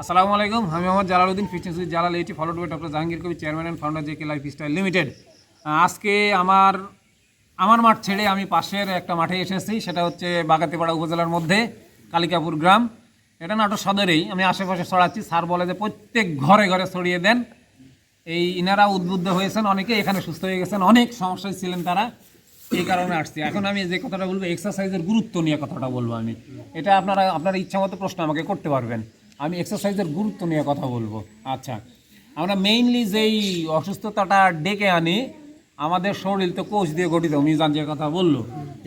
আসসালামু আলাইকুম, আমি Mohammad Jalaluddin fitness with Jalal eighty followed by doctor Jahangir Kabir chairman and founder JK life style limited আজকে আমার আমার মাঠ ছেড়ে আমি পাশের একটা মাঠে এসেছি, সেটা হচ্ছে বাগাতিপাড়া উপজেলার মধ্যে, কালিকাপুর গ্রাম। এটা নাটোর সদরেই, আমি আশেপাশে ছড়াচ্ছি, স্যার বলে যে প্রত্যেক ঘরে ঘরে ছড়িয়ে দেন। এই ইনারা উদ্বুদ্ধ হয়েছেন, অনেকে এখানে সুস্থ হয়ে গেছেন, অনেক সমস্যায় ছিলেন তারা, এই কারণে আসছি। এখন আমি যে কথাটা বলব এক্সারসাইজের গুরুত্ব নিয়ে কথাটা বলব আমি। এটা আপনারা, আপনার ইচ্ছা মতো প্রশ্ন আমাকে করতে পারবেন। আমি এক্সারসাইজের গুরুত্ব নিয়ে কথা বলব। আচ্ছা আমরা মেইনলি যেই অসুস্থতাটা ডেকে আনি, আমাদের শরীর তো কোষ দিয়ে গঠিত, মিজান যে কথা বলল।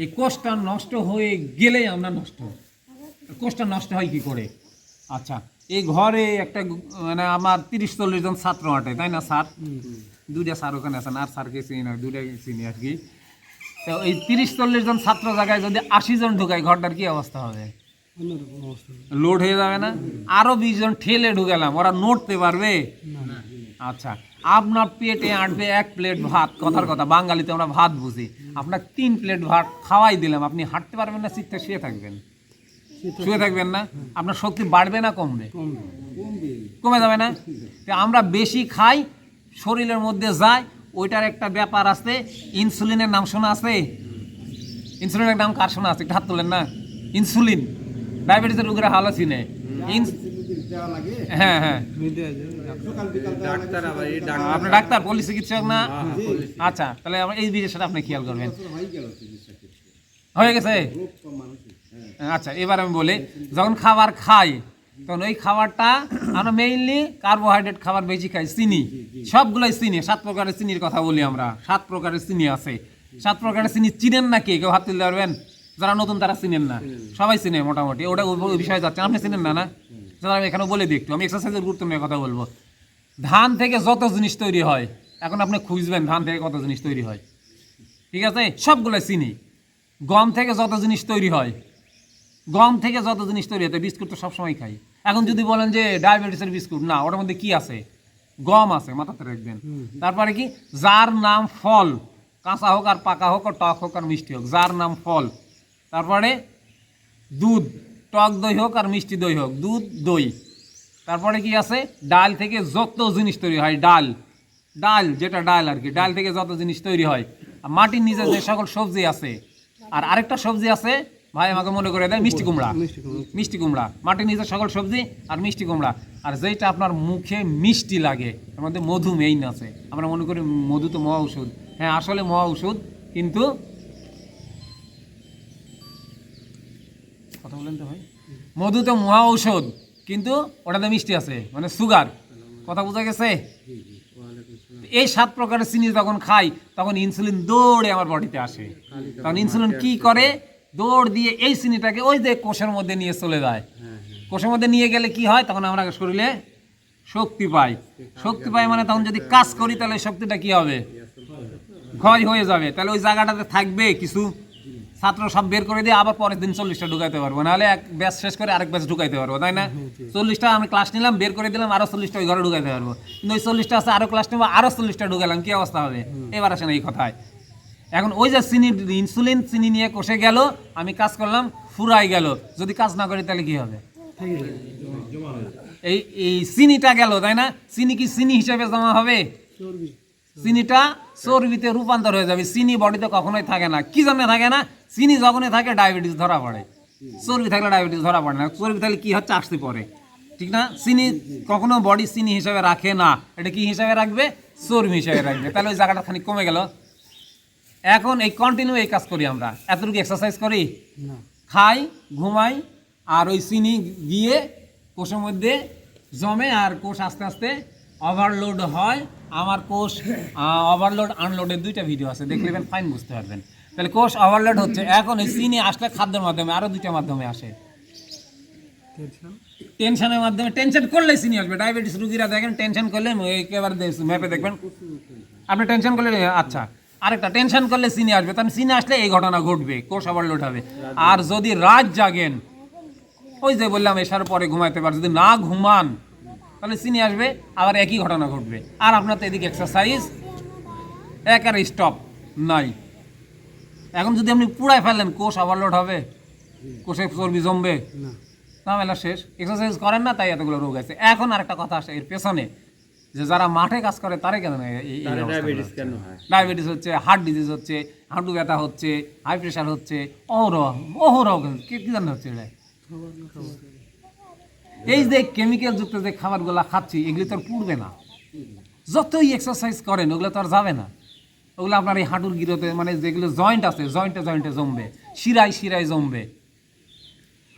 এই কোষটা নষ্ট হয়ে গেলেই আমরা নষ্ট কোষটা নষ্ট হয় কি করে? আচ্ছা এই ঘরে একটা মানে আমার তিরিশ চল্লিশ জন ছাত্র আটে, তাই না স্যার? দুইটা স্যার ওখানে আছেন, আর স্যারকে চিনি না দুইটা চিনি আর কি। তো এই তিরিশ চল্লিশ জন ছাত্র জায়গায় যদি আশি জন ঢুকায়, ঘরটার কি অবস্থা হবে? লোড হয়ে যাবে না? আরও বিশ জন ঠেলে ঢুকালাম, ওরা নড়তে পারবে? আচ্ছা আপনার পেটে আটবে এক প্লেট ভাত, কথার কথা, বাঙালিতে আমরা ভাত বুঝি। আপনার তিন প্লেট ভাত খাওয়াই দিলাম, আপনি হাঁটতে পারবেন না শিখতে শুয়ে থাকবেন। শুয়ে থাকবেন না? আপনার শক্তি বাড়বে না, কমবে? কমে যাবে না? আমরা বেশি খাই, শরীরের মধ্যে যায়, ওইটার একটা ব্যাপার আছে, ইনসুলিনের নাম শোনা আছে? ইনসুলিনের নাম কার শোনা আছে? একটু হাত তোলেন না। ইনসুলিন। ডায়াবেটিসের রোগীরা ভালো চিনে হ্যাঁ হ্যাঁ। ডাক্তার আবার আপনি ডাক্তার পল্লী চিকিৎসক না? আচ্ছা তাহলে আমরা এই বিষয়টা আপনি খেয়াল করবেন। হয়ে গেছে? আচ্ছা এবার আমি বলি যখন খাবার খাই তখন ওই খাবারটা আমরা মেইনলি কার্বোহাইড্রেট খাবার বেশি খাই চিনি। সবগুলোই চিনি সাত প্রকারের চিনির কথা বলি আমরা। সাত প্রকারের চিনি আছে। সাত প্রকারের চিনি চিনেন না কে? কেউ হাত তুলতে পারবেন? যারা নতুন তারা চিনেন না। সবাই চিনে মোটামুটি। ওটা ওই বিষয়ে যাচ্ছে। আপনি চিনেন না না? যারা আমি এখানে বলে দিই একটু। আমি এক্সারসাইজের গুরুত্ব নিয়ে কথা বলব। ধান থেকে যত জিনিস তৈরি হয় এখন আপনি খুঁজবেন ধান থেকে কত জিনিস তৈরি হয়। ঠিক আছে? সবগুলো চিনি। গম থেকে যত জিনিস তৈরি হয় গম থেকে যত জিনিস তৈরি হয় বিস্কুট তো সবসময় খাই। এখন যদি বলেন যে ডায়াবেটিসের বিস্কুট না ওটার মধ্যে কি আছে? গম আছে মাথাতে রাখবেন তারপরে কি? যার নাম ফল কাঁচা হোক আর পাকা হোক আর টক হোক আর মিষ্টি হোক যার নাম ফল তারপরে দুধ টক দই হোক আর মিষ্টি দই হোক দুধ দই। তারপরে কি আছে? ডাল থেকে যত জিনিস তৈরি হয় ডাল। ডাল যেটা ডাল আর কি ডাল থেকে যত জিনিস তৈরি হয়। আর মাটির নিচে যে সকল সবজি আছে আর আরেকটা সবজি আছে ভাই আমাকে মনে করে দেয় মিষ্টি কুমড়া। মিষ্টি কুমড়া। মাটির নিচে সকল সবজি আর মিষ্টি কুমড়া। আর যেটা আপনার মুখে মিষ্টি লাগে তার মধ্যে মধু মেইন আছে। আমরা মনে করি মধু তো মহা ওষুধ হ্যাঁ আসলে মহা ওষুধ কিন্তু বলেন তো ভাই। মধু তো মহা ঔষধ, কিন্তু ওটাতে মিষ্টি আছে মানে সুগার। কথা বোঝা গেছে? এই সাত প্রকারের চিনি যখন খাই, তখন ইনসুলিন দৌড়ে আমার বডিতে আসে। তখন ইনসুলিন কি করে? দৌড় দিয়ে এই চিনিটাকে ওই যে কোষের মধ্যে নিয়ে চলে যায়। কোষের মধ্যে নিয়ে গেলে কি হয়? তখন আমরা শরীরে শক্তি পাই। শক্তি পাই মানে তখন যদি কাজ করি, তাহলে শক্তিটা কি হবে? ক্ষয় হয়ে যাবে। তাহলে ওই জায়গাটাতে থাকবে কিছু ছাত্র সব বের করে দিয়ে আবার পরের দিন চল্লিশটা ঢুকাইতে পারব। নাহলে এক ব্যাচ শেষ করে আরেক ব্যাচ ঢুকাইতে পারব তাই না? চল্লিশটা আমি ক্লাস নিলাম বের করে দিলাম আরও চল্লিশটা ওই ঘরে ঢুকাইতে পারব। কিন্তু ওই চল্লিশটা আছে আরও ক্লাস নেব আরও চল্লিশটা ঢুকালাম কি অবস্থা হবে? এবার আসে না এই কথায়। এখন ওই যে চিনি ইনসুলিন চিনি নিয়ে কষে গেল আমি কাজ করলাম ফুরাই গেল। যদি কাজ না করি তাহলে কি হবে? এই এই চিনিটা গেল তাই না? চিনি কি চিনি হিসেবে জমা হবে? চিনিটা চর্বিতে রূপান্তর হয়ে যাবে। চিনি বডিতে কখনোই থাকে না। কি জন্য থাকে না? চিনি যখনই থাকে ডায়াবেটিস ধরা পড়ে। চর্বি থাকলে ডায়াবেটিস ধরা পড়ে না। চর্বি থাকলে কি হচ্ছে? আসতে পড়ে। ঠিক না? চিনি কখনো বডি চিনি হিসাবে রাখে না। এটা কি হিসাবে রাখবে? চর্বি হিসাবে রাখবে। তাহলে ওই জায়গাটা খানিক কমে গেল। এখন এই কন্টিনিউ এই কাজ করি আমরা। এতটুকু এক্সারসাইজ করি? খাই ঘুমাই আর ওই চিনি গিয়ে কোষের মধ্যে জমে আর কোষ আস্তে আস্তে ওভারলোড হয়। আমার কোষ ওভারলোড আনলোডের দুইটা ভিডিও আছে। দেখলে ফাইন বুঝতে পারবেন। তাহলে কোষ ওভারলোড হচ্ছে। এখন এই চিনি আসলে খাদ্যের মাধ্যমে আরও দুইটা মাধ্যমে আসে। টেনশনের মাধ্যমে টেনশন করলে চিনি আসবে। ডায়াবেটিস রুগীরা দেখেন টেনশন করলে একেবারে ম্যাপে দেখবেন। আপনি টেনশন করলে আচ্ছা আরেকটা টেনশন করলে চিনি আসবে। তাহলে চিনি আসলে এই ঘটনা ঘটবে। কোষ ওভারলোড হবে। আর যদি রাত জাগেন ওই যে বললাম এসার পরে ঘুমাইতে পারে। যদি না ঘুমান তাহলে চিনি আসবে আবার একই ঘটনা ঘটবে। আর আপনার তো এদিকে এক্সারসাইজ একের স্টপ নাই। এখন যদি আপনি পুরাই ফেললেন কোষ ওভারলোড হবে? কোষে চর্বি জমবে? ঝামেলা শেষ। এক্সারসাইজ করেন না তাই এতগুলো রোগ আছে। এখন আরেকটা কথা আসে এর পেছনে যে যারা মাঠে কাজ করে তারাই কেন ডায়াবেটিস হচ্ছে? ডায়াবেটিস হচ্ছে হার্ট ডিজিজ হচ্ছে হাঁটু ব্যথা হচ্ছে হাই প্রেশার হচ্ছে অহরহ অহরহ কি কি জানা হচ্ছে এটা এই যে কেমিক্যাল যুক্ত যে খাবারগুলো খাচ্ছি, এগুলি তো আর পুড়বে না। যতই এক্সারসাইজ করেন, ওগুলো তো আর যাবে না। ওগুলো আপনার এই হাঁটুর গিরোতে মানে যেগুলো জয়েন্ট আছে জয়েন্টে জয়েন্টে জমবে, শিরায় শিরায় জমবে।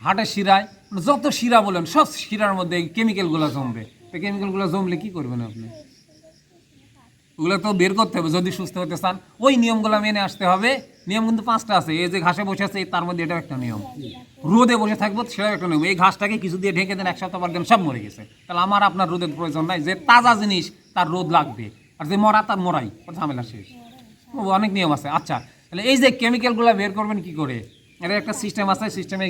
হাটের শিরায় মানে যত শিরা বলেন, সব শিরার মধ্যে এই কেমিক্যালগুলো জমবে। এই কেমিক্যালগুলো জমলে কি করবেন আপনি? ওগুলো তো বের করতে হবে, যদি সুস্থ হতে চান। ওই নিয়মগুলো মেনে আসতে হবে। নিয়ম কিন্তু পাঁচটা আছে, এই যে ঘাসে বসে আছে, তার মধ্যে এটাও একটা নিয়ম। রোদে বসে থাকব, সেটাও একটা নিয়ম। এই ঘাসটাকে কিছু দিয়ে ঢেকে দেন, এক সপ্তাহ পর দেন সব মরে গেছে। তাহলে আমার আপনার রোদের প্রয়োজন নাই, যে তাজা জিনিস, তার রোদ লাগবে। আর যে মরা, তার মরাই ঝামেলা শেষ। অনেক নিয়ম আছে আচ্ছা। তাহলে এই যে কেমিক্যালগুলো বের করবেন কি করে? এটা একটা সিস্টেম আছে সিস্টেমে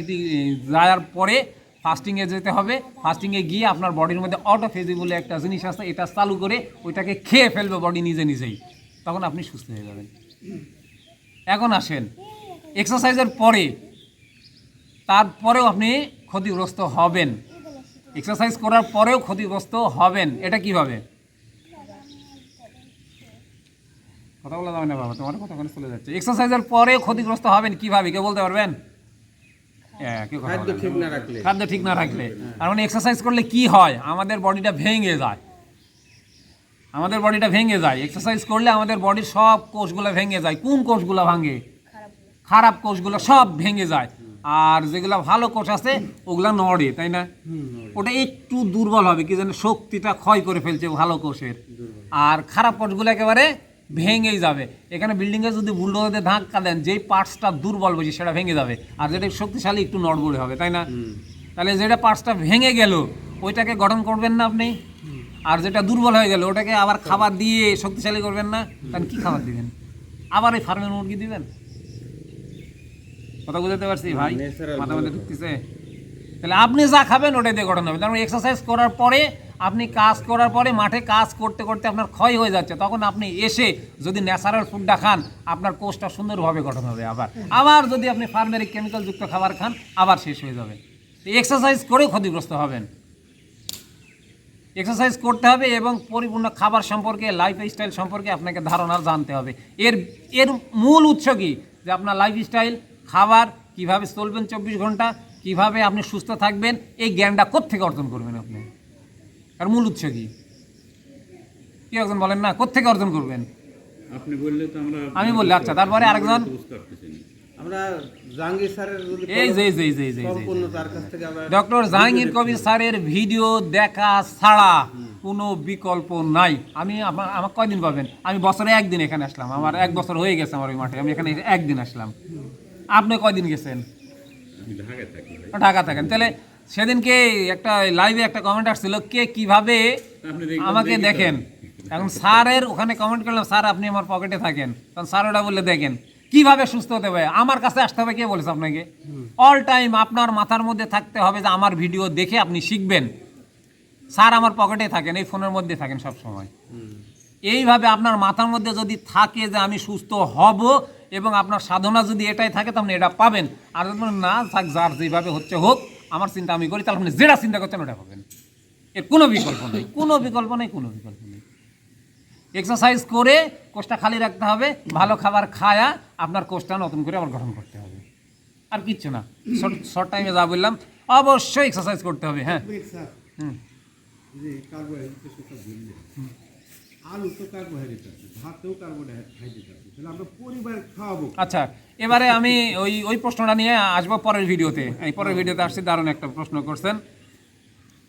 যাওয়ার পরে ফাস্টিংয়ে যেতে হবে। ফাস্টিংয়ে গিয়ে আপনার বডির মধ্যে অটোফেজি বলে একটা জিনিস আছে, এটা চালু করে ওইটাকে খেয়ে ফেলবে বডি নিজে নিজেই। তখন আপনি সুস্থ হয়ে যাবেন। এখন আসেন। এক্সারসাইজের পরে, তারপরেও আপনি ক্ষতিগ্রস্ত হবেন। এক্সারসাইজ করার পরেও ক্ষতিগ্রস্ত হবেন। এটা কীভাবে? কথা বলা যাবে না বাবা তোমার কথা চলে যাচ্ছে। এক্সারসাইজের পরেও ক্ষতিগ্রস্ত হবেন কীভাবে? কেউ বলতে পারবেন? খাদ্য ঠিক না রাখলে। খাদ্য ঠিক না রাখলে। আর মানে এক্সারসাইজ করলে কি হয়? আমাদের বডিটা ভেঙে যায়। আমাদের বডিটা ভেঙে যায়। এক্সারসাইজ করলে আমাদের বডির সব কোষগুলো ভেঙে যায়। কোন কোষগুলো ভাঙে? খারাপ কোষগুলো সব ভেঙে যায়। আর যেগুলো ভালো কোষ আছে ওগুলো নড়ে তাই না? ওটা একটু দুর্বল হবে কি জানে? শক্তিটা ক্ষয় করে ফেলছে ভালো কোষের। আর খারাপ কোষগুলো একেবারে ভেঙেই যাবে। এখানে বিল্ডিংয়ে যদি বুলডোজারে ধাক্কা দেন যেই পার্টসটা দুর্বল বেশি সেটা ভেঙে যাবে। আর যেটা শক্তিশালী একটু নড়বড়ে হবে তাই না? তাহলে যেটা পার্টসটা ভেঙে গেল ওইটাকে গঠন করবেন না আপনি? আর যেটা দুর্বল হয়ে গেল ওটাকে আবার খাবার দিয়ে শক্তিশালী করবেন না? তাহলে কি খাবার দিবেন? আবার এই ফার্মের মুরগি দিবেন? কথা বুঝতে পারছি ভাই? মাথা মধ্যে ঢুকতেছে। তাহলে আপনি যা খাবেন ওটাই দিয়ে গঠন হবে। তার মানে এক্সারসাইজ করার পরে আপনি কাজ করার পরে মাঠে কাজ করতে করতে আপনার ক্ষয় হয়ে যাচ্ছে, তখন আপনি এসে যদি ন্যাচারাল ফুডটা খান, আপনার কোষটা সুন্দরভাবে গঠন হবে আবার। আবার যদি আপনি ফার্মের কেমিক্যাল যুক্ত খাবার খান, আবার শেষ হয়ে যাবে। এক্সারসাইজ করেও ক্ষতিগ্রস্ত হবেন। এক্সারসাইজ করতে হবে এবং পরিপূর্ণ খাবার সম্পর্কে লাইফ স্টাইল সম্পর্কে আপনাকে ধারণা জানতে হবে। এর এর মূল উৎস কি? যে আপনার লাইফ স্টাইল খাবার, কীভাবে চলবেন চব্বিশ ঘণ্টা, কীভাবে আপনি সুস্থ থাকবেন, এই জ্ঞানটা কোত্থেকে অর্জন করবেন আপনি? আর মূল উৎস কি? কি একজন বলেন না কোত্থেকে অর্জন করবেন? আপনি বললে তো আমরা আমি বললি আচ্ছা তারপরে আরেকজন। আমরা জাহাঙ্গীর স্যারের এই যে যে যে যে, তার ডক্টর জাহাঙ্গীর কবির স্যারের ভিডিও দেখা ছাড়া কোনো বিকল্প নাই। আমি আমার কয়দিন পাবেন? আমি বছরে একদিন এখানে আসলাম। আমার এক বছর হয়ে গেছে আমার ওই মাঠে। আমি এখানে একদিন আসলাম। আপনি কয়দিন গেছেন? ঢাকা থাকেন। তাহলে সেদিনকে একটা লাইভে একটা কমেন্ট আসছিল কে কীভাবে আমাকে দেখেন? এখন স্যারের ওখানে কমেন্ট করলাম স্যার আপনি আমার পকেটে থাকেন। তখন স্যার ওটা বললে দেখেন কীভাবে সুস্থ হতে হবে? আমার কাছে আসতে হবে কে বলেছে আপনাকে? অল টাইম আপনার মাথার মধ্যে থাকতে হবে যে আমার ভিডিও দেখে আপনি শিখবেন। স্যার আমার পকেটে থাকেন এই ফোনের মধ্যে থাকেন সব সময় এইভাবে আপনার মাথার মধ্যে যদি থাকে যে আমি সুস্থ হব এবং আপনার সাধনা যদি এটাই থাকে তাহলে আপনি এটা পাবেন। আর যদি না থাক যার যেভাবে হচ্ছে হোক আমার চিন্তা আমি করি তাহলে আপনি যেটা চিন্তা করছেন ওটা পাবেন এর কোনো বিকল্প নেই। কোনো বিকল্প নেই কোনো বিকল্প নেই। এক্সারসাইজ করে কোষটা খালি রাখতে হবে ভালো খাবার খায়া আপনার কোষটা নতুন করে আবার গঠন করতে হবে। আর কিচ্ছু না। শর্ট শর্ট টাইমে যা বললাম অবশ্যই এক্সারসাইজ করতে হবে হ্যাঁ। হুম। যে কার্বোহাইড্রেটের কথা বললেন আলু তো কার্বোহাইড্রেট আছে, ভাতেও কার্বোহাইড্রেট আছে, তাহলে আমরা পরিবার খাওয়াবো আচ্ছা এবারে আমি ওই ওই প্রশ্নটা নিয়ে আসব পরের ভিডিওতে। এই পরের ভিডিওতে আসছি, দারুণ একটা প্রশ্ন করছেন।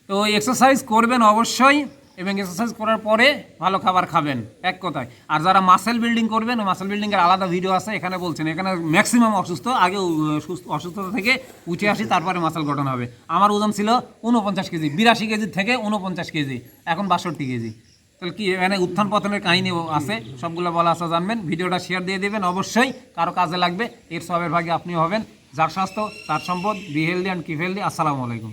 তো এক্সারসাইজ করবেন অবশ্যই, এবং এক্সারসাইজ করার পরে ভালো খাবার খাবেন, এক কথায়। আর যারা মাসেল বিল্ডিং করবেন মাসেল বিল্ডিংয়ের আলাদা ভিডিও আছে, এখানে বলছেন, এখানে ম্যাক্সিমাম অসুস্থ, আগে সুস্থ, অসুস্থতা থেকে উঠে আসি, তারপরে মাসেল গঠন হবে। আমার ওজন ছিল উনপঞ্চাশ কেজি, বিরাশি কেজি থেকে উনপঞ্চাশ কেজি, এখন বাষট্টি কেজি। তাহলে কি, এখানে উত্থান পতনের কাহিনী আছে, সবগুলো বলা আছে, জানবেন। ভিডিওটা শেয়ার দিয়ে দেবেন, অবশ্যই। কারও কাজে লাগবে, এর সবের ভাগে আপনি হবেন। যার স্বাস্থ্য, তার সম্পদ be healthy and keep healthy আসসালামু আলাইকুম।